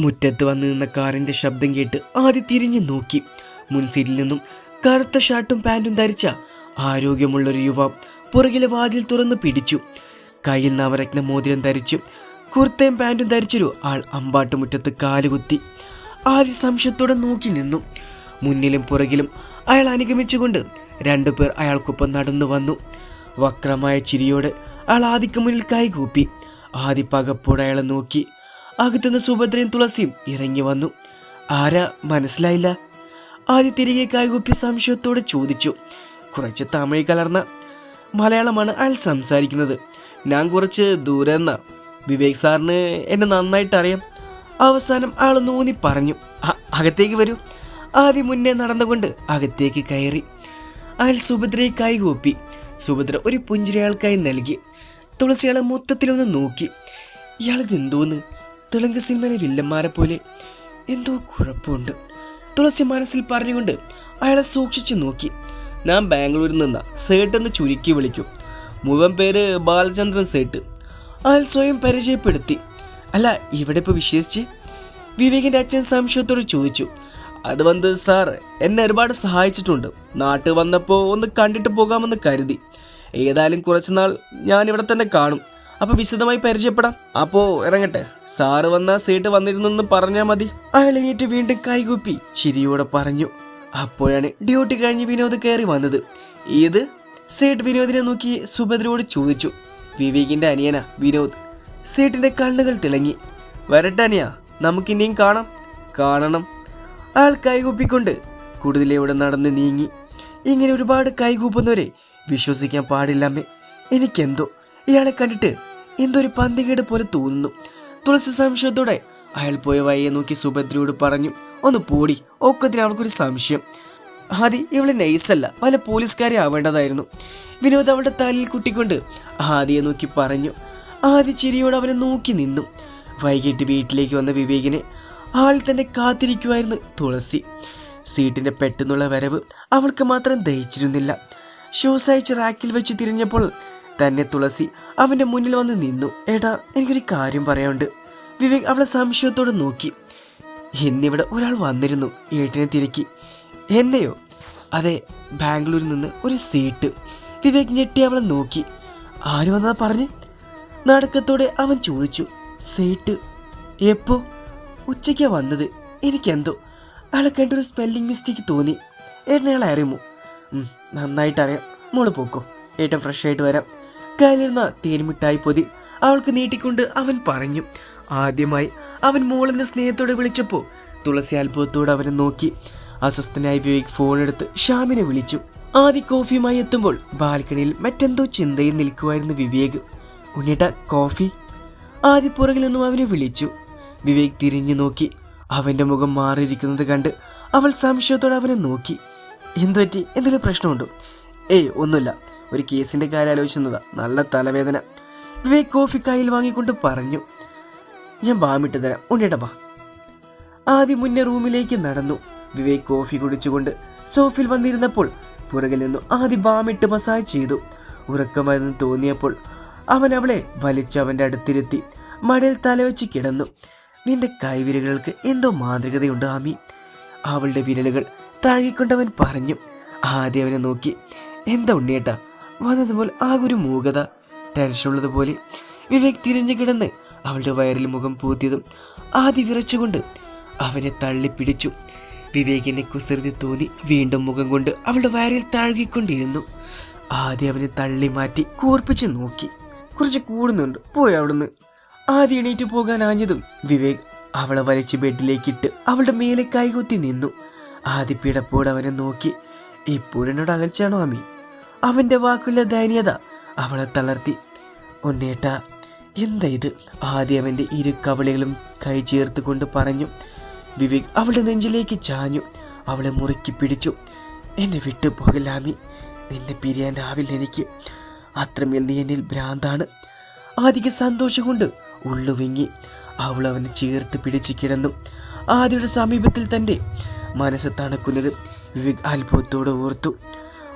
മുറ്റത്ത് വന്നു നിന്ന കാറിന്റെ ശബ്ദം കേട്ട് ആദ്യ തിരിഞ്ഞു നോക്കി. മുൻസീറ്റിൽ നിന്നും കറുത്ത ഷർട്ടും പാന്റും ധരിച്ച ആരോഗ്യമുള്ളൊരു യുവാവ് പുറകിലെ വാതിൽ തുറന്നു പിടിച്ചു. കയ്യിൽ നവരത്ന മോതിരം ധരിച്ചു കുർത്തയും പാന്റും ധരിച്ചൊരു ആൾ അമ്പാട്ടുമുറ്റത്ത് കാലുകുത്തി ആദ്യ സംശയത്തോടെ നോക്കി നിന്നു. മുന്നിലും പുറകിലും അയാൾ അനുഗമിച്ചുകൊണ്ട് രണ്ടുപേർ അയാൾക്കൊപ്പം നടന്നു വന്നു. വക്രമായ ചിരിയോട് അയാൾ ആദിക്ക് മുന്നിൽ കൈകൂപ്പി. ആദി പകപ്പോടെ അയാളെ നോക്കി. അകത്തുനിന്ന് സുഭദ്രയും തുളസിയും ഇറങ്ങി വന്നു. ആരാ? മനസ്സിലായില്ല. ആദ്യ തിരികെ കൈകൂപ്പി സംശയത്തോടെ ചോദിച്ചു. കുറച്ച് തമിഴ് കലർന്ന മലയാളമാണ് അയാൾ സംസാരിക്കുന്നത്. ഞാൻ കുറച്ച് ദൂരെ നിന്നാ. വിവേക് സാറിന് എന്നെ നന്നായിട്ട് അറിയാം. അവസാനം ആൾ നൂന്നി പറഞ്ഞു "അ- അകത്തേക്ക് വരൂ. ആദ്യം മുന്നേ നടന്നുകൊണ്ട് അകത്തേക്ക് കയറി. അയാൾ സുഭദ്രയെ കൈകൂപ്പി. സുഭദ്ര ഒരു പുഞ്ചിരയാൾക്കായി നൽകി. തുളസി അയാളെ മൊത്തത്തിലൊന്ന് നോക്കി. ഇയാൾക്ക് എന്തോന്ന്? തെലുങ്ക് സിനിമയിലെ വില്ലന്മാരെ പോലെ എന്തോ കുഴപ്പമുണ്ട്. തുളസി മനസ്സിൽ പറഞ്ഞുകൊണ്ട് അയാളെ സൂക്ഷിച്ചു നോക്കി. ഞാൻ ബാംഗ്ലൂരിൽ നിന്ന. നിന്നാ സേട്ടെന്ന് ചുരുക്കി വിളിക്കും. മുഴുവൻ പേര് ബാലചന്ദ്രൻ സേട്ട്. അയാൾ സ്വയം പരിചയപ്പെടുത്തി. അല്ല ഇവിടെ ഇപ്പോൾ വിശ്വസിച്ച് വിവേകിന്റെ അച്ഛൻ സംശയത്തോട് ചോദിച്ചു. അത് വന്ന് സാർ എന്നെ ഒരുപാട് സഹായിച്ചിട്ടുണ്ട്. നാട്ടിൽ വന്നപ്പോൾ ഒന്ന് കണ്ടിട്ട് പോകാമെന്ന് കരുതി. ഏതായാലും കുറച്ചുനാൾ ഞാനിവിടെ തന്നെ കാണും. അപ്പോൾ വിശദമായി പരിചയപ്പെടാം. അപ്പോൾ ഇറങ്ങട്ടെ. സാറ് വന്ന സീറ്റ് വന്നിരുന്നെന്ന് പറഞ്ഞാ മതി. അയാൾ വീണ്ടും കൈകൂപ്പി. ചിരിയോടെ പറഞ്ഞു. അപ്പോഴാണ് ഡ്യൂട്ടി കഴിഞ്ഞ് വിനോദ് കയറി വന്നത്. ഇത് സേട്ട് വിനോദിനെ നോക്കി സുഭദ്രയോട് ചോദിച്ചു. വിവേകിന്റെ അനിയനാ വിനോദ്. സേട്ടിന്റെ കണ്ണുകൾ തിളങ്ങി. വരട്ടെ അനിയ നമുക്കിനിയും കാണാം. കാണണം. അയാൾ കൈകൂപ്പിക്കൊണ്ട് കൂടുതലിവിടെ നടന്ന് നീങ്ങി. ഇങ്ങനെ ഒരുപാട് കൈകൂപ്പുന്നവരെ വിശ്വസിക്കാൻ പാടില്ലമ്മേ എനിക്കെന്തോ? ഇയാളെ കണ്ടിട്ട് എന്തോ ഒരു പന്തികേട് പോലെ തോന്നുന്നു. തുളസി സംശയത്തോടെ അയാൾ പോയ വയ്യെ നോക്കി സുഭദ്രയോട് പറഞ്ഞു ഒന്ന് പോടി ഒക്കത്തിന് അവൾക്കൊരു സംശയം. ആദി ഇവൾ നൈസല്ല പല പോലീസുകാരെ ആവേണ്ടതായിരുന്നു. വിനോദ് അവളുടെ തലയിൽ കുട്ടിക്കൊണ്ട് ആദിയെ നോക്കി പറഞ്ഞു. ആദി ചിരിയോട് അവനെ നോക്കി നിന്നു. വൈകിട്ട് വീട്ടിലേക്ക് വന്ന വിവേകിനെ ആൾ തന്നെ കാത്തിരിക്കുമായിരുന്നു തുളസി. സീറ്റിന്റെ പെട്ടെന്നുള്ള വരവ് അവൾക്ക് മാത്രം ദഹിച്ചിരുന്നില്ല. ഷൂസ് അയച്ച് റാക്കിൽ വെച്ച് തിരിഞ്ഞപ്പോൾ തന്നെ തുളസി അവന്റെ മുന്നിൽ വന്ന് നിന്നു. ഏട്ടാ എനിക്കൊരു കാര്യം പറയാനുണ്ട്. വിവേക് അവളെ സംശയത്തോടെ നോക്കി. ഇന്നിവിടെ ഒരാൾ വന്നിരുന്നു ഏട്ടിനെ തിരക്കി. എന്നെയോ? അതെ ബാംഗ്ലൂരിൽ നിന്ന് ഒരു സീട്ട്. വിവേക് ഞെട്ടി അവളെ നോക്കി. ആര് വന്നാ പറഞ്ഞ്? നടക്കത്തോടെ അവൻ ചോദിച്ചു. സീട്ട്? എപ്പോ? ഉച്ചയ്ക്കാ വന്നത്. എനിക്കെന്തോ? അയാളെ കണ്ടൊരു സ്പെല്ലിംഗ് മിസ്റ്റേക്ക് തോന്നി. ഏട്ടനെ അയാളെ അറിയുമോ? നന്നായിട്ട് അറിയാം മോൾ പോക്കോ. ഏട്ടൻ ഫ്രഷ് ആയിട്ട് വരാം. കയ്യിലിരുന്ന തേൻമിട്ടായി പൊതി. അവൾക്ക് നീട്ടിക്കൊണ്ട് അവൻ പറഞ്ഞു. ആദ്യമായി അവൻ മോളെന്ന് സ്നേഹത്തോടെ വിളിച്ചപ്പോൾ തുളസി അത്ഭുതത്തോടെ അവനെ നോക്കി. അസ്വസ്ഥനായി വിവേക് ഫോൺ എടുത്ത് ഷ്യാമിനെ വിളിച്ചു. ആദ്യ കോഫിയുമായി എത്തുമ്പോൾ ബാൽക്കണിയിൽ മറ്റെന്തോ ചിന്തയിൽ നിൽക്കുമായിരുന്നു വിവേക്. ഉണ്ണിട്ട കോഫി? ആദ്യ പുറകിൽ നിന്നും അവനെ വിളിച്ചു. വിവേക് തിരിഞ്ഞു നോക്കി. അവന്റെ മുഖം മാറിയിരിക്കുന്നത് കണ്ട് അവൾ സംശയത്തോടെ അവനെ നോക്കി. എന്തുപറ്റി? എന്തെങ്കിലും പ്രശ്നമുണ്ടോ? ഏയ് ഒന്നുമില്ല. ഒരു കേസിന്റെ കാര്യം ആലോചിക്കുന്നതാ നല്ല തലവേദന. വിവേക് കോഫി കയ്യിൽ വാങ്ങിക്കൊണ്ട് പറഞ്ഞു. ഞാൻ ബാമിട്ട് തരാം. ഉണ്ണിട വാ. ആദ്യം മുന്നേ റൂമിലേക്ക് നടന്നു. വിവേക് കോഫി കുടിച്ചുകൊണ്ട് സോഫിൽ വന്നിരുന്നപ്പോൾ പുറകിൽ നിന്നും ആദ്യ ബാമിട്ട് മസാജ് ചെയ്തു. ഉറക്കമായിരുന്നു തോന്നിയപ്പോൾ അവൻ അവളെ വലിച്ചവന്റെ അടുത്തിരുത്തി മടയിൽ തലവെച്ച് കിടന്നു. നിന്റെ കൈവിരലുകൾക്ക് എന്തോ മാന്ത്രികതയുണ്ട് ആമി. അവളുടെ വിരലുകൾ തഴുകിക്കൊണ്ടവൻ പറഞ്ഞു. ആദ്യം അവനെ നോക്കി എന്താ ഉണ്ണിയേട്ടാ വന്നതുപോലെ ആകൊരു മൂകത. ടെൻഷനുള്ളതുപോലെ വിവേക് തിരിഞ്ഞു കിടന്ന് അവളുടെ വയറിൽ മുഖം പൂത്തിയതും ആദ്യ വിറച്ചുകൊണ്ട് അവനെ തള്ളിപ്പിടിച്ചു. വിവേകിനെ കുസൃതി തോന്നി വീണ്ടും മുഖം കൊണ്ട് അവളുടെ വയറിൽ താഴുകിക്കൊണ്ടിരുന്നു. ആദ്യം അവനെ തള്ളി മാറ്റി കൂർപ്പിച്ച് നോക്കി. കുറച്ച് കൂടുന്നുണ്ട്. പോയി അവിടുന്ന്. ആദ്യം എണീറ്റ് പോകാൻ ആഞ്ഞതും വിവേക് അവളെ വലിച്ച് ബെഡിലേക്കിട്ട് അവളുടെ മേലെ കൈകൊത്തി നിന്നു. ആദ്യ പിടപ്പോട് അവനെ നോക്കി. ഇപ്പോഴെന്നോട് അകൽച്ചാണോ അമ്മി അവന്റെ വാക്കുള്ള ദയനീയത അവളെ തളർത്തി. ഉണ്ണേട്ട എന്താ ഇത്? ആദ്യം എന്റെ ഇരു കവളികളും കൈ ചേർത്ത് കൊണ്ട് പറഞ്ഞു. വിവേക് അവളുടെ നെഞ്ചിലേക്ക് ചാഞ്ഞു. അവളെ മുറുക്കി പിടിച്ചു. എന്നെ വിട്ടു പോകലാമി നിന്നെ പിരിയാൻ പിരിയാനാവില്ല എനിക്ക്. അത്രമേൽ നീ എന്നിൽ ഭ്രാന്താണ്. ആദിക്ക് സന്തോഷം കൊണ്ട് ഉള്ളു വിങ്ങി. അവൾ അവനെ ചേർത്ത് പിടിച്ച് കിടന്നു. ആദ്യയുടെ സമീപത്തിൽ തന്റെ മനസ്സ് തണുക്കുന്നത് വിവേക് അത്ഭുതത്തോടെ ഓർത്തു.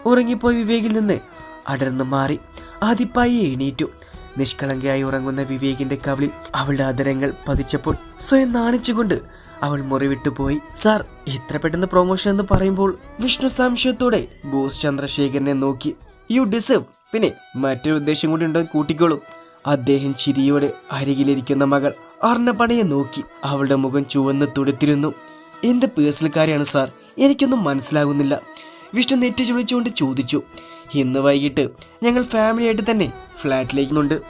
ഉറങ്ങിപ്പോയി വിവേകിൽ നിന്ന് അടർന്നു മാറി. ആദി പയ്യെ എണീറ്റു. നിഷ്കളങ്കയായി ഉറങ്ങുന്ന വിവേകിന്റെ കവിളിൽ അവളുടെ അതരങ്ങൾ പതിച്ചപ്പോൾ സ്വയം നാണിച്ചുകൊണ്ട് അവൾ മുറിവിട്ടു പോയി. സാർ ഇത്ര പെട്ടെന്ന് പ്രൊമോഷൻ എന്ന് പറയുമ്പോൾ വിഷ്ണു സംശയത്തോടെ ബോസ് ചന്ദ്രശേഖരനെ നോക്കി. യു ഡിസേർവ് പിന്നെ മറ്റൊരു ഉദ്ദേശം കൂടി ഉണ്ടെന്ന് കൂട്ടിക്കോളും. അദ്ദേഹം ചിരിയോടെ അരികിലിരിക്കുന്ന മകൾ അർണപണയെ നോക്കി. അവളുടെ മുഖം ചുവന്ന് തുടുത്തിരുന്നു. എന്ത് പേഴ്സണൽ കാര്യമാണ് സാർ? എനിക്കൊന്നും മനസ്സിലാകുന്നില്ല. വിഷ്ണു നെറ്റി ചുളിച്ചുകൊണ്ട് ചോദിച്ചു. ഇന്ന് വൈകിട്ട് ഞങ്ങൾ ഫാമിലി ആയിട്ട് തന്നെ ഫ്ലാറ്റിലേക്കുന്നുണ്ട്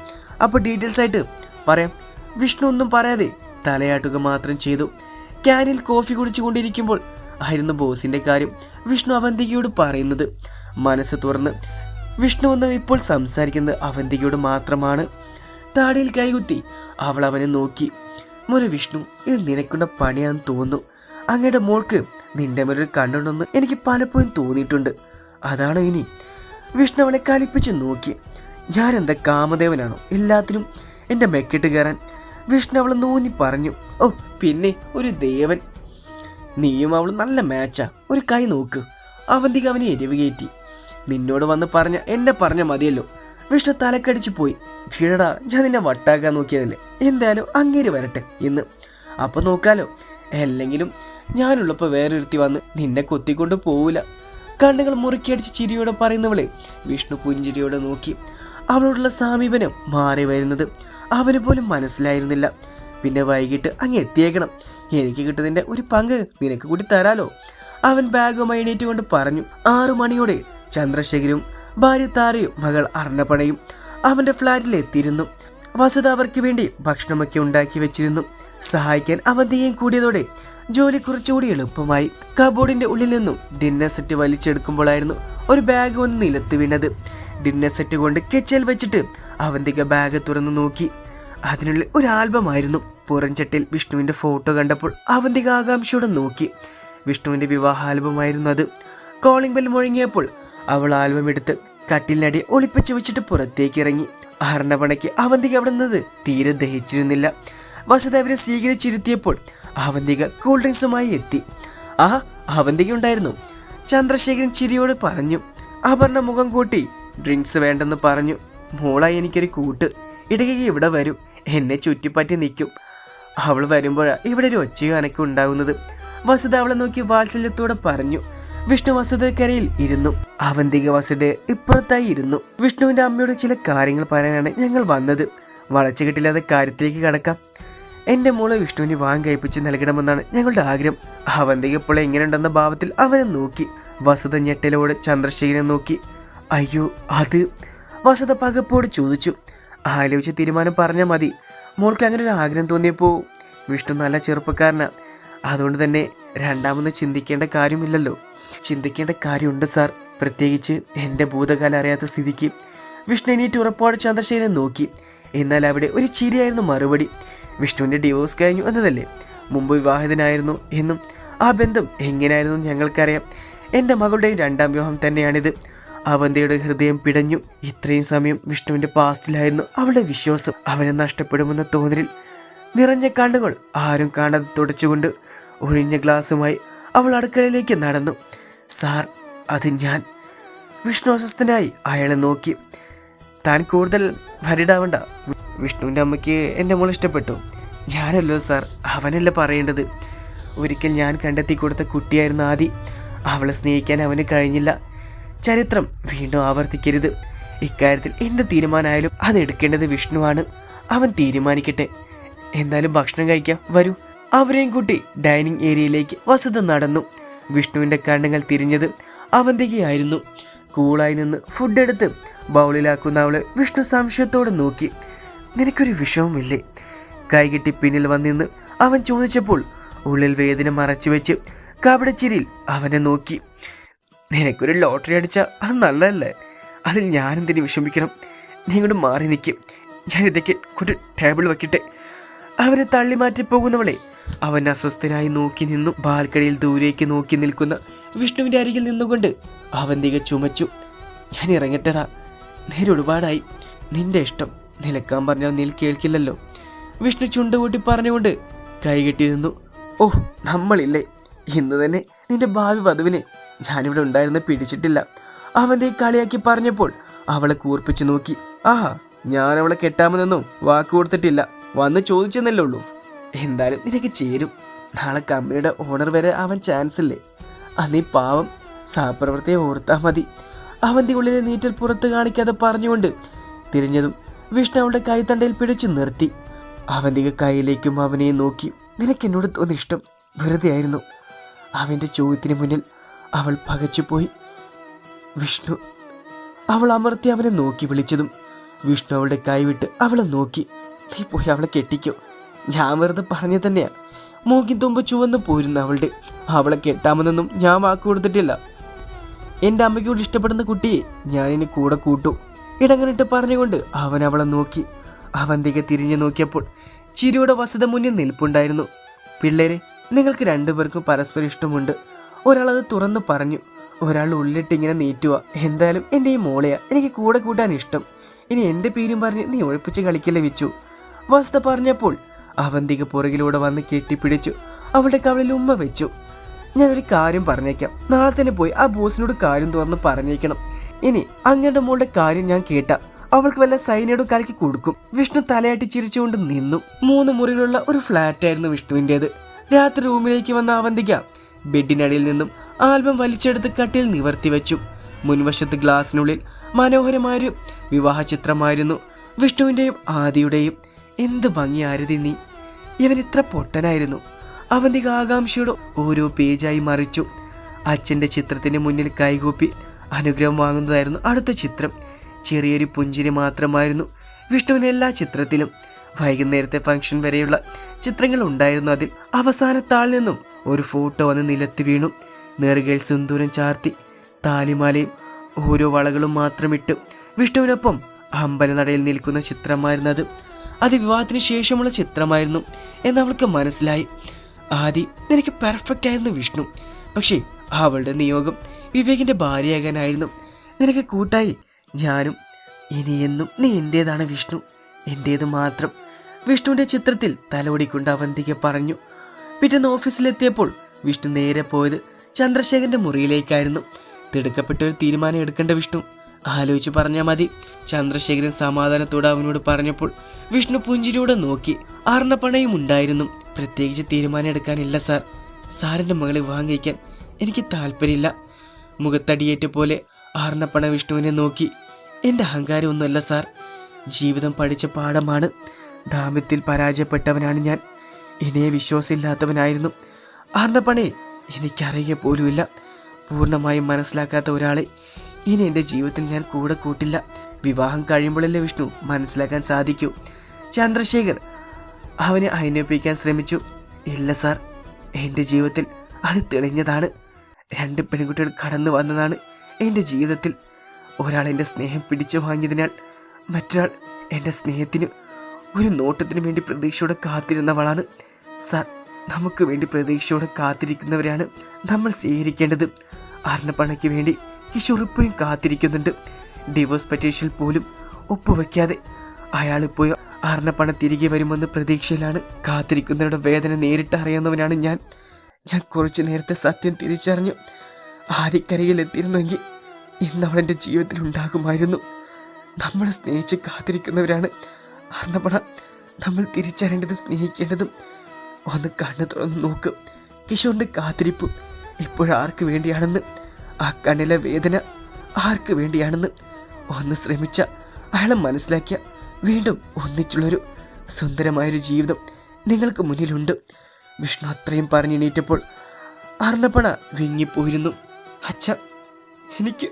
അപ്പോൾ ഡീറ്റെയിൽസ് ആയിട്ട് പറയാം. വിഷ്ണു ഒന്നും പറയാതെ തലയാട്ടുക മാത്രം ചെയ്തു. ക്യാനിൽ കോഫി കുടിച്ചുകൊണ്ടിരിക്കുമ്പോൾ ആയിരുന്നു ബോസിന്റെ കാര്യം വിഷ്ണു അവന്തികയോട് പറയുന്നത്. മനസ്സ് തുറന്ന് വിഷ്ണു ഒന്നും ഇപ്പോൾ സംസാരിക്കുന്നത് അവന്തികയോട് മാത്രമാണ്. താടിയിൽ കൈകുത്തി അവൾ അവനെ നോക്കി. മോനെ വിഷ്ണു ഇത് നിനക്കുണ്ട പണിയാന്ന് തോന്നുന്നു. അങ്ങയുടെ മോൾക്ക് നിന്റെ മേലൊരു കണ്ണുണ്ടെന്ന് എനിക്ക് പലപ്പോഴും തോന്നിയിട്ടുണ്ട്. അതാണോ ഇനി വിഷ്ണു അവളെ കലിപ്പിച്ച് നോക്കി. ഞാൻ എന്താ കാമദേവനാണോ? എല്ലാത്തിനും എന്റെ മെക്കിട്ട് കയറാൻ. വിഷ്ണു അവളെ നൂന്നി പറഞ്ഞു. ഓ പിന്നെ ഒരു ദേവൻ. നീയും അവൾ നല്ല മാച്ചാ. ഒരു കൈ നോക്ക്. അവന്തിക അവനെ എരിവ് കയറ്റി. നിന്നോട് വന്ന് പറഞ്ഞ എന്നെ പറഞ്ഞ മതിയല്ലോ. വിഷ്ണു തലക്കടിച്ചു പോയി. വീടടാ ഞാൻ നിന്നെ വട്ടാക്കാൻ നോക്കിയതല്ലേ. എന്തായാലും അങ്ങേര് വരട്ടെ ഇന്ന്. അപ്പം നോക്കാലോ. അല്ലെങ്കിലും ഞാനുള്ളപ്പോൾ വേറൊരുത്തി വന്ന് നിന്നെ കൊത്തിക്കൊണ്ട് പോവില്ല കണ്ണുകൾ മുറുക്കിയടിച്ച് ചിരിയോടെ പറയുന്നവളെ വിഷ്ണു പുഞ്ചിരിയോടെ നോക്കി. അവളോടുള്ള സമീപനം മാറി വരുന്നത് അവന് പോലും മനസ്സിലായിരുന്നില്ല. പിന്നെ വൈകിട്ട് അങ്ങ് എത്തിയേക്കണം. എനിക്ക് കിട്ടുന്നതിന്റെ ഒരു പങ്ക് നിനക്ക് കൂടി തരാലോ. അവൻ ബാഗുമായി എണീറ്റ് കൊണ്ട് പറഞ്ഞു. ആറു മണിയോടെ ചന്ദ്രശേഖരും ഭാര്യ താരയും മകൾ അർണപണയും അവന്റെ ഫ്ലാറ്റിൽ എത്തിയിരുന്നു. വസുത അവർക്ക് വേണ്ടി ഭക്ഷണമൊക്കെ ഉണ്ടാക്കി വെച്ചിരുന്നു. സഹായിക്കാൻ അവന്തിയും കൂടിയതോടെ ജോലി കുറച്ചുകൂടി എളുപ്പമായി. കബോർഡിന്റെ ഉള്ളിൽ നിന്നും ഡിന്നർ സെറ്റ് വലിച്ചെടുക്കുമ്പോഴായിരുന്നു ഒരു ബാഗ് വന്ന് നിലത്ത് വീണത്. ഡിന്നർ സെറ്റ് കൊണ്ട് കെച്ചൽ വെച്ചിട്ട് അവന്തിക ബാഗ് തുറന്നു നോക്കി. അതിനുള്ളിൽ ഒരു ആൽബമായിരുന്നു. പുറംചട്ടിൽ വിഷ്ണുവിന്റെ ഫോട്ടോ കണ്ടപ്പോൾ അവന്തിക ആകാംക്ഷയോടെ നോക്കി. വിഷ്ണുവിന്റെ വിവാഹ ആൽബമായിരുന്നു അത്. കോളിംഗ് ബെൽ മുഴങ്ങിയപ്പോൾ അവൾ ആൽബം എടുത്ത് കട്ടിലിനടി ഒളിപ്പിച്ചു വെച്ചിട്ട് പുറത്തേക്ക് ഇറങ്ങി. അർണപണയ്ക്ക് അവന്തിക അവിടെ നിന്നത് തീരെ ദഹിച്ചിരുന്നില്ല. വസുദേവരെ സ്വീകരിച്ചിരുത്തിയപ്പോൾ അവന്തിക കൂൾ ഡ്രിങ്ക്സുമായി എത്തി. ആ അവന്തിക ഉണ്ടായിരുന്നു ചന്ദ്രശേഖരൻ ചിരിയോട് പറഞ്ഞു അപർണ മുഖം കൂട്ടി ഡ്രിങ്ക്സ് വേണ്ടെന്ന് പറഞ്ഞു. മോളായി എനിക്കൊരു കൂട്ട്. ഇടയ്ക്ക് ഇവിടെ വരും. എന്നെ ചുറ്റിപ്പറ്റി നിൽക്കും. അവൾ വരുമ്പോഴാണ് ഇവിടെ ഒരു ഒച്ചയോ അനക്കും ഉണ്ടാകുന്നത്. വസുത അവളെ നോക്കി വാത്സല്യത്തോടെ പറഞ്ഞു വിഷ്ണു വസുതക്കരയിൽ ഇരുന്നു. അവന്തിക വസുടെ ഇപ്പുറത്തായി ഇരുന്നു. വിഷ്ണുവിന്റെ അമ്മയോട് ചില കാര്യങ്ങൾ പറയാനാണ് ഞങ്ങൾ വന്നത്. വളച്ചു കിട്ടില്ലാതെ കാര്യത്തിലേക്ക് കടക്കാം. എന്റെ മോളെ വിഷ്ണുവിന് വാങ്ങി കഴിപ്പിച്ച് നൽകണമെന്നാണ് ഞങ്ങളുടെ ആഗ്രഹം. അവന്തിക ഇപ്പോൾ എങ്ങനെയുണ്ടെന്ന ഭാവത്തിൽ അവനെ നോക്കി. വസുത ഞെട്ടലോടെ ചന്ദ്രശേഖരനെ നോക്കി. അയ്യോ അത്? വസുത പകപ്പോട് ചോദിച്ചു. ആലോചിച്ച് തീരുമാനം പറഞ്ഞാൽ മതി. മോൾക്ക് അങ്ങനെ ഒരു ആഗ്രഹം തോന്നിയപ്പോൾ വിഷ്ണു നല്ല ചെറുപ്പക്കാരനാ. അതുകൊണ്ട് തന്നെ രണ്ടാമത് ചിന്തിക്കേണ്ട കാര്യമില്ലല്ലോ. ചിന്തിക്കേണ്ട കാര്യമുണ്ട് സാർ. പ്രത്യേകിച്ച് എന്റെ ഭൂതകാലം അറിയാത്ത സ്ഥിതിക്ക്. വിഷ്ണു എണീറ്റ് ഉറപ്പോടെ ചന്ദ്രശേഖരനെ നോക്കി. എന്നാൽ അവിടെ ഒരു ചിരിയായിരുന്നു മറുപടി. വിഷ്ണുവിന്റെ ഡിവോഴ്സ് കഴിഞ്ഞു എന്നതല്ലേ? മുമ്പ് വിവാഹിതനായിരുന്നു. എന്നും ആ ബന്ധം എങ്ങനെയായിരുന്നു ഞങ്ങൾക്കറിയാം. എന്റെ മകളുടെയും രണ്ടാം വിവാഹം തന്നെയാണിത്. അവന്തിയുടെ ഹൃദയം പിടഞ്ഞു. ഇത്രയും സമയം വിഷ്ണുവിന്റെ പാസ്റ്റിലായിരുന്നു അവളുടെ വിശ്വാസം അവനെ നഷ്ടപ്പെടുമെന്ന തോന്നലിൽ. നിറഞ്ഞ കണ്ണുകൾ ആരും കാണാതെ തുടച്ചുകൊണ്ട് ഒഴിഞ്ഞ ഗ്ലാസുമായി അവൾ അടുക്കളയിലേക്ക് നടന്നു. സാർ അത് ഞാൻ. വിഷ്ണു അസ്വസ്ഥനായി അയാളെ നോക്കി. താൻ കൂടുതൽ വരിടാവണ്ട. വിഷ്ണുവിന്റെ അമ്മയ്ക്ക് എന്റെ മോൾ ഇഷ്ടപ്പെട്ടു. ഞാനല്ലോ സാർ അവനല്ല പറയേണ്ടത്. ഒരിക്കൽ ഞാൻ കണ്ടെത്തി കൊടുത്ത കുട്ടിയായിരുന്നു ആദി. അവളെ സ്നേഹിക്കാൻ അവന് കഴിഞ്ഞില്ല. ചരിത്രം വീണ്ടും ആവർത്തിക്കരുത്. ഇക്കാര്യത്തിൽ എന്ത് തീരുമാനമായാലും അത് എടുക്കേണ്ടത് വിഷ്ണുവാണ്. അവൻ തീരുമാനിക്കട്ടെ. എന്തായാലും ഭക്ഷണം കഴിക്കാം. വരൂ. അവരെയും കൂട്ടി ഡൈനിങ് ഏരിയയിലേക്ക് വസുത നടന്നു. വിഷ്ണുവിന്റെ കണ്ണുകൾ തിരിഞ്ഞത് അവന്തികയായിരുന്നു. കൂളായി നിന്ന് ഫുഡ് എടുത്ത് ബൗളിലാക്കുന്ന അവളെ വിഷ്ണു സംശയത്തോടെ നോക്കി. നിനക്കൊരു വിഷമമില്ലേ? കൈകെട്ടി പിന്നിൽ വന്നിന്ന് അവൻ ചോദിച്ചപ്പോൾ ഉള്ളിൽ വേദന മറച്ചു വെച്ച് കപടച്ചിരിയിൽ അവനെ നോക്കി. നിനക്കൊരു ലോട്ടറി അടിച്ചാൽ അത് നല്ലതല്ലേ? അതിൽ ഞാനെന്തിനു വിഷമിക്കണം? നീ ഇങ്ങോട്ട് മാറി നിൽക്കും ഞാൻ ഇതൊക്കെ കൊണ്ട് ടേബിൾ വെക്കട്ടെ. അവരെ തള്ളി മാറ്റി പോകുന്നവളെ അവൻ അസ്വസ്ഥനായി നോക്കി നിന്നു. ബാൽക്കണിയിൽ ദൂരേക്ക് നോക്കി നിൽക്കുന്ന വിഷ്ണുവിന്റെ അരികിൽ നിന്നുകൊണ്ട് അവൻ തികച്ചുമച്ചു ഞാൻ ഇറങ്ങട്ടെടാ. നേരെ ഒരുപാടായി നിന്റെ ഇഷ്ടം. നിലക്കാൻ പറഞ്ഞ നീൽ കേൾക്കില്ലല്ലോ. വിഷ്ണു ചുണ്ടുകൂട്ടി പറഞ്ഞുകൊണ്ട് കൈകെട്ടി നിന്നു. ഓ നമ്മളില്ലേ. ഇന്ന് തന്നെ നിന്റെ ഭാവി വധുവിനെ ഞാനിവിടെ ഉണ്ടായിരുന്ന പിടിച്ചിട്ടില്ല. അവന്റെ കളിയാക്കി പറഞ്ഞപ്പോൾ അവളെ കൂർപ്പിച്ചു നോക്കി. ആഹാ ഞാൻ അവളെ കെട്ടാമെന്നൊന്നും വാക്ക് കൊടുത്തിട്ടില്ല. വന്ന് ചോദിച്ചെന്നല്ലേ ഉള്ളൂ. എന്തായാലും നിനക്ക് ചേരും. നാളെ കമ്പനിയുടെ ഓണർ വരെ അവൻ ചാൻസ് ഇല്ലേ. അന്നീ പാവം സഹപ്രവർത്തിയെ ഓർത്താൽ മതി. അവന്റെ ഉള്ളിലെ നീറ്റൽ പുറത്ത് കാണിക്കാതെ പറഞ്ഞുകൊണ്ട് തിരിഞ്ഞതും വിഷ്ണു അവളുടെ കൈത്തണ്ടയിൽ പിടിച്ചു നിർത്തി. അവന്റെ കൈയിലേക്കും അവനെ നോക്കി നിനക്ക് എന്നോട് തോന്നിയ ഇഷ്ടം വെറുതെ ആയിരുന്നു. അവന്റെ ചോദ്യത്തിന് മുന്നിൽ അവൾ പകച്ചുപോയി. വിഷ്ണു അവൾ അമർത്തി അവനെ നോക്കി വിളിച്ചതും വിഷ്ണു അവളുടെ കൈവിട്ട് അവളെ നോക്കി. നീ പോയി അവളെ കെട്ടിക്കോ. ഞാൻ വെറുതെ പറഞ്ഞു തന്നെയാണ് മൂക്കിൻ തുമ്പ് ചുവന്ന് പോരുന്നു അവളുടെ. അവളെ കെട്ടാമെന്നൊന്നും ഞാൻ വാക്ക് കൊടുത്തിട്ടില്ല. എന്റെ അമ്മയ്ക്കോട് ഇഷ്ടപ്പെടുന്ന കുട്ടിയെ ഞാനിനി കൂടെ കൂട്ടു. ഇടങ്ങനിട്ട് പറഞ്ഞുകൊണ്ട് അവൻ അവളെ നോക്കി. അവന്തിക തിരിഞ്ഞു നോക്കിയപ്പോൾ ചിരിയുടെ വസത മുന്നിൽ നിൽപ്പുണ്ടായിരുന്നു. പിള്ളേരെ നിങ്ങൾക്ക് രണ്ടുപേർക്കും പരസ്പരം ഇഷ്ടമുണ്ട്. ഒരാളത് തുറന്നു പറഞ്ഞു. ഒരാൾ ഉള്ളിട്ട് ഇങ്ങനെ നീറ്റുക എന്തായാലും എന്റെ ഈ മോളെയാ. എനിക്ക് കൂടെ കൂട്ടാൻ ഇഷ്ടം. ഇനി എന്റെ പേരും പറഞ്ഞ് നീ ഒഴിപ്പിച്ച് കളിക്കല്ലേ വെച്ചു. വസത പറഞ്ഞപ്പോൾ അവന്തിക പുറകിലൂടെ വന്ന് കെട്ടിപ്പിടിച്ചു. അവളുടെ കവളിൽ ഉമ്മ വെച്ചു. ഞാനൊരു കാര്യം പറഞ്ഞേക്കാം. നാളെ തന്നെ പോയി ആ ബോസിനോട് കാര്യം തുറന്ന് പറഞ്ഞേക്കണം. ഇനി അങ്ങയുടെ മോളുടെ കാര്യം ഞാൻ കേട്ട. അവൾക്ക് വല്ല സൈനയുടെ കലക്കി കൊടുക്കും. വിഷ്ണു തലയാട്ടി ചിരിച്ചുകൊണ്ട് നിന്നു. മൂന്ന് മുറികളുള്ള ഒരു ഫ്ലാറ്റ് ആയിരുന്നു വിഷ്ണുവിന്റെത്. രാത്രി റൂമിലേക്ക് വന്ന അവന്തിക ബെഡിനടിയിൽ നിന്നും ആൽബം വലിച്ചെടുത്ത് കട്ടിൽ നിവർത്തി വെച്ചു. മുൻവശത്ത് ഗ്ലാസിനുള്ളിൽ മനോഹരമായൊരു വിവാഹ ചിത്രമായിരുന്നു വിഷ്ണുവിന്റെയും ആദിയുടെയും. എന്ത് ഭംഗിയാരുതി നീ ഇവൻ ഇത്ര പൊട്ടനായിരുന്നു. അവന്തിക ആകാംക്ഷയുടെ ഓരോ പേജായി മറിച്ചു. അച്ഛന്റെ ചിത്രത്തിന് മുന്നിൽ കൈകൂപ്പി അനുഗ്രഹം വാങ്ങുന്നതായിരുന്നു അടുത്ത ചിത്രം. ചെറിയൊരു പുഞ്ചിരി മാത്രമായിരുന്നു വിഷ്ണുവിന് എല്ലാ ചിത്രത്തിലും. വൈകുന്നേരത്തെ ഫംഗ്ഷൻ വരെയുള്ള ചിത്രങ്ങൾ ഉണ്ടായിരുന്നു അതിൽ. അവസാനത്താൾ നിന്നും ഒരു ഫോട്ടോ വന്ന് നിലത്ത് വീണു. നേറുകയിൽ സിന്ദൂരം ചാർത്തി താലിമാലയും ഓരോ വളകളും മാത്രമിട്ട് വിഷ്ണുവിനൊപ്പം അമ്പലനടയിൽ നിൽക്കുന്ന ചിത്രമായിരുന്നത് അത്. വിവാഹത്തിന് ശേഷമുള്ള ചിത്രമായിരുന്നു എന്ന് അവൾക്ക് മനസ്സിലായി. ആദി നിനക്ക് പെർഫെക്റ്റ് ആയിരുന്നു വിഷ്ണു. പക്ഷേ അവളുടെ നിയോഗം വിവേകിന്റെ ഭാര്യയാകാനായിരുന്നു. നിനക്ക് കൂട്ടായി. ഞാനും. ഇനിയെന്നും നീ എന്റേതാണ് വിഷ്ണു. എന്റേത് മാത്രം. വിഷ്ണുവിന്റെ ചിത്രത്തിൽ തലോടിക്കൊണ്ട് അവന്തിക പറഞ്ഞു. പിറ്റേന്ന് ഓഫീസിലെത്തിയപ്പോൾ വിഷ്ണു നേരെ പോയത് ചന്ദ്രശേഖരന്റെ മുറിയിലേക്കായിരുന്നു. തിടുക്കപ്പെട്ട ഒരു തീരുമാനം എടുക്കേണ്ട വിഷ്ണു. ആലോചിച്ച് പറഞ്ഞാൽ മതി. ചന്ദ്രശേഖരൻ സമാധാനത്തോടെ അവനോട് പറഞ്ഞപ്പോൾ വിഷ്ണു പുഞ്ചിരിയോടെ നോക്കി. ആർണപ്പണയും ഉണ്ടായിരുന്നു. പ്രത്യേകിച്ച് തീരുമാനം എടുക്കാനില്ല സാർ. സാറിന്റെ മകളെ വിവാഹം കഴിക്കാൻ എനിക്ക് താല്പര്യമില്ല. മുഖത്തടിയേറ്റ പോലെ ആർണപ്പണ വിഷ്ണുവിനെ നോക്കി. എന്റെ അഹങ്കാരമൊന്നുമല്ല സാർ. ജീവിതം പഠിച്ച പാഠമാണ്. ദാമ്യത്തിൽ പരാജയപ്പെട്ടവനാണ് ഞാൻ. ഇനിയെ വിശ്വാസമില്ലാത്തവനായിരുന്നു. ആർണപ്പണയെ എനിക്കറിയുക പോലുമില്ല. പൂർണമായും മനസ്സിലാക്കാത്ത ഒരാളെ. ഇനി എന്റെ ജീവിതത്തിൽ ഞാൻ കൂടെ കൂട്ടില്ല. വിവാഹം കഴിയുമ്പോഴല്ലേ വിഷ്ണു മനസ്സിലാക്കാൻ സാധിക്കൂ. ചന്ദ്രശേഖർ അവനെ അയനൊപ്പിക്കാൻ ശ്രമിച്ചു. ഇല്ല സാർ എന്റെ ജീവിതത്തിൽ അത് തെളിഞ്ഞതാണ്. രണ്ട് പെൺകുട്ടികൾ കടന്നു വന്നതാണ് എന്റെ ജീവിതത്തിൽ. ഒരാൾ എന്റെ സ്നേഹം പിടിച്ചു വാങ്ങിയതിനാൽ മറ്റൊരാൾ എന്റെ സ്നേഹത്തിന് ഒരു നോട്ടത്തിന് വേണ്ടി പ്രതീക്ഷയോടെ കാത്തിരുന്നവളാണ്. സാർ നമുക്ക് വേണ്ടി പ്രതീക്ഷയോടെ കാത്തിരിക്കുന്നവരെയാണ് നമ്മൾ സ്വീകരിക്കേണ്ടത്. അർണപ്പണയ്ക്ക് വേണ്ടി കിഷോർ ഇപ്പോഴും കാത്തിരിക്കുന്നുണ്ട്. ഡിവോഴ്സ് പെറ്റീഷൻ പോലും ഒപ്പുവെക്കാതെ അയാൾ ഇപ്പോൾ അർണപ്പണ തിരികെ വരുമെന്ന പ്രതീക്ഷയിലാണ് കാത്തിരിക്കുന്നവരുടെ വേദന നേരിട്ട് അറിയുന്നവനാണ് ഞാൻ. ഞാൻ കുറച്ചു നേരത്തെ സത്യം തിരിച്ചറിഞ്ഞു. ആദിക്കരയിൽ എത്തിയിരുന്നെങ്കിൽ ഇന്ന് ജീവിതത്തിൽ ഉണ്ടാകുമായിരുന്നു. നമ്മളെ സ്നേഹിച്ച് കാത്തിരിക്കുന്നവരാണ്. അർണപ്പണ നമ്മൾ തിരിച്ചറിയേണ്ടതും സ്നേഹിക്കേണ്ടതും ഒന്ന് കണ്ണു തുറന്ന് നോക്ക്. കിഷോറിന്റെ കാത്തിരിപ്പ് ഇപ്പോഴാർക്ക് വേണ്ടിയാണെന്ന് ആ കണ്ണിലെ വേദന ആർക്ക് വേണ്ടിയാണെന്ന് ഒന്ന് ശ്രമിച്ച അയാളെ മനസ്സിലാക്കിയ വീണ്ടും ഒന്നിച്ചുള്ളൊരു സുന്ദരമായൊരു ജീവിതം നിങ്ങൾക്ക് മുന്നിലുണ്ട്. വിഷ്ണു അത്രയും പറഞ്ഞെണീറ്റപ്പോൾ അർണപ്പണ വിങ്ങിപ്പോയിരുന്നു. അച്ഛ എനിക്ക്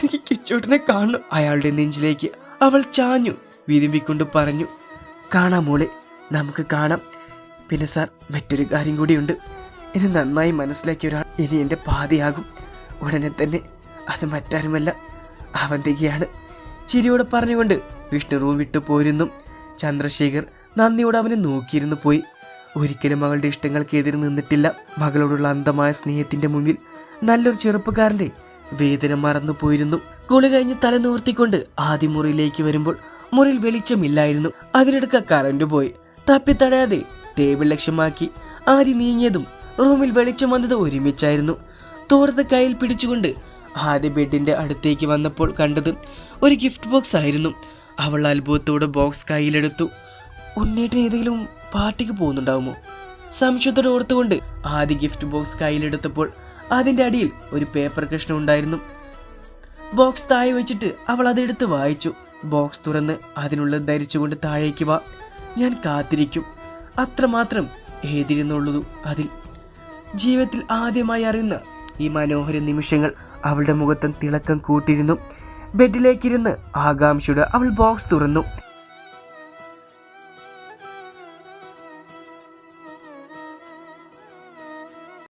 എനിക്ക് കിച്ചോട്ടിനെ കാണണം. അയാളുടെ നെഞ്ചിലേക്ക് അവൾ ചാഞ്ഞു. വിരുമ്പിക്കൊണ്ട് പറഞ്ഞു കാണാം മോളെ നമുക്ക് കാണാം. പിന്നെ സാർ മറ്റൊരു കാര്യം കൂടിയുണ്ട്. എന്നെ നന്നായി മനസ്സിലാക്കിയ ഒരാൾ ഇനി എന്റെ പാതയാകും. ഉടനെ തന്നെ അത് മറ്റാരുമല്ല അവന്തികയാണ്. ചിരിയോടെ പറഞ്ഞുകൊണ്ട് വിഷ്ണു റൂം വിട്ടു പോരുന്നു ചന്ദ്രശേഖർ നന്ദിയോടെ അവനെ നോക്കിയിരുന്നു പോയി. ഒരിക്കലും മകളുടെ ഇഷ്ടങ്ങൾക്ക് എതിര് നിന്നിട്ടില്ല. മകളോടുള്ള അന്ധമായ സ്നേഹത്തിന്റെ മുന്നിൽ നല്ലൊരു ചെറുപ്പക്കാരന്റെ വേദന മറന്നു പോയിരുന്നു. കുളി കഴിഞ്ഞ് തല നിവർത്തിക്കൊണ്ട് ആദ്യ മുറിയിലേക്ക് വരുമ്പോൾ മുറിയിൽ വെളിച്ചമില്ലായിരുന്നു. അതിനിടക്ക് കറണ്ട് പോയി. തപ്പിത്തടയാതെ ടേബിൾ ലക്ഷ്യമാക്കി ആദ്യം നീങ്ങിയതും റൂമിൽ വെളിച്ചം വന്നത് ഒരുമിച്ചായിരുന്നു. തോർത്ത കയ്യിൽ പിടിച്ചുകൊണ്ട് ആദ്യ ബെഡിന്റെ അടുത്തേക്ക് വന്നപ്പോൾ കണ്ടത് ഒരു ഗിഫ്റ്റ് ബോക്സ് ആയിരുന്നു. അവൾ അത്ഭുതത്തോടെ ബോക്സ് കയ്യിലെടുത്തു. ഉണ്ണേട്ടൻ ഏതെങ്കിലും പാർട്ടിക്ക് പോകുന്നുണ്ടാവുമോ? സംശയത്തോടെ ഓർത്തുകൊണ്ട് ആദ്യ ഗിഫ്റ്റ് ബോക്സ് കയ്യിലെടുത്തപ്പോൾ അതിന്റെ അടിയിൽ ഒരു പേപ്പർ കഷ്ണം ഉണ്ടായിരുന്നു. ബോക്സ് താഴെ വെച്ചിട്ട് അവൾ അതെടുത്ത് വായിച്ചു. ബോക്സ് തുറന്ന് അതിനുള്ളത് ധരിച്ചുകൊണ്ട് താഴേക്ക് വാ. ഞാൻ കാത്തിരിക്കും. അത്രമാത്രം എഴുതിയിരുന്നുള്ളൂ അതിൽ. ജീവിതത്തിൽ ആദ്യമായി അറിയുന്ന ഈ മനോഹര നിമിഷങ്ങൾ അവളുടെ മുഖത്തും തിളക്കം കൂട്ടിയിരുന്നു. ബെഡിലേക്കിരുന്ന് ആകാംക്ഷയുടെ അവൾ ബോക്സ് തുറന്നു.